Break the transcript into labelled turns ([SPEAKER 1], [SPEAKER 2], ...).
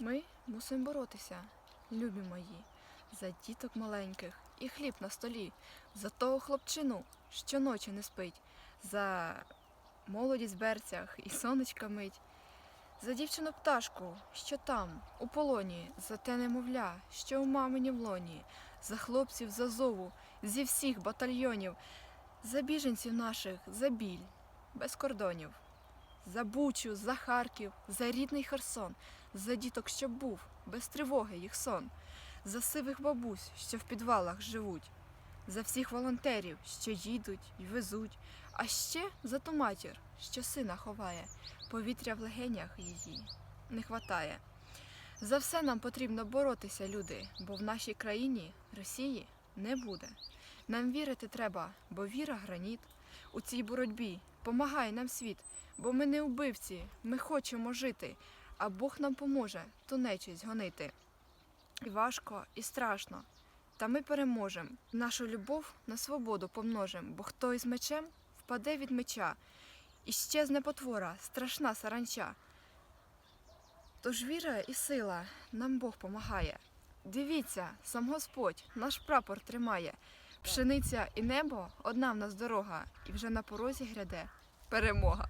[SPEAKER 1] Ми мусимо боротися, любі мої, за діток маленьких і хліб на столі, за того хлопчину, що ночі не спить, за молодість в берцях і сонечка мить, за дівчину пташку, що там, у полоні, за те немовля, що у мамині в лоні, за хлопців за зову зі всіх батальйонів, за біженців наших, за біль, без кордонів, за Бучу, за Харків, за рідний Херсон, за діток, що був, без тривоги їх сон, за сивих бабусь, що в підвалах живуть, за всіх волонтерів, що їдуть й везуть, а ще за ту матір, що сина ховає, повітря в легенях її не хватає. За все нам потрібно боротися, люди, бо в нашій країні Росії не буде. Нам вірити треба, бо віра граніт. У цій боротьбі помагає нам світ, бо ми не убивці, ми хочемо жити, а Бог нам поможе ту нечисть гонити. І важко, і страшно. Та ми переможемо. Нашу любов на свободу помножим, бо хто із мечем впаде від меча, і щезне потвора, страшна саранча. Тож віра і сила нам Бог помагає. Дивіться, сам Господь наш прапор тримає. Пшениця і небо одна в нас дорога, і вже на порозі гряде перемога.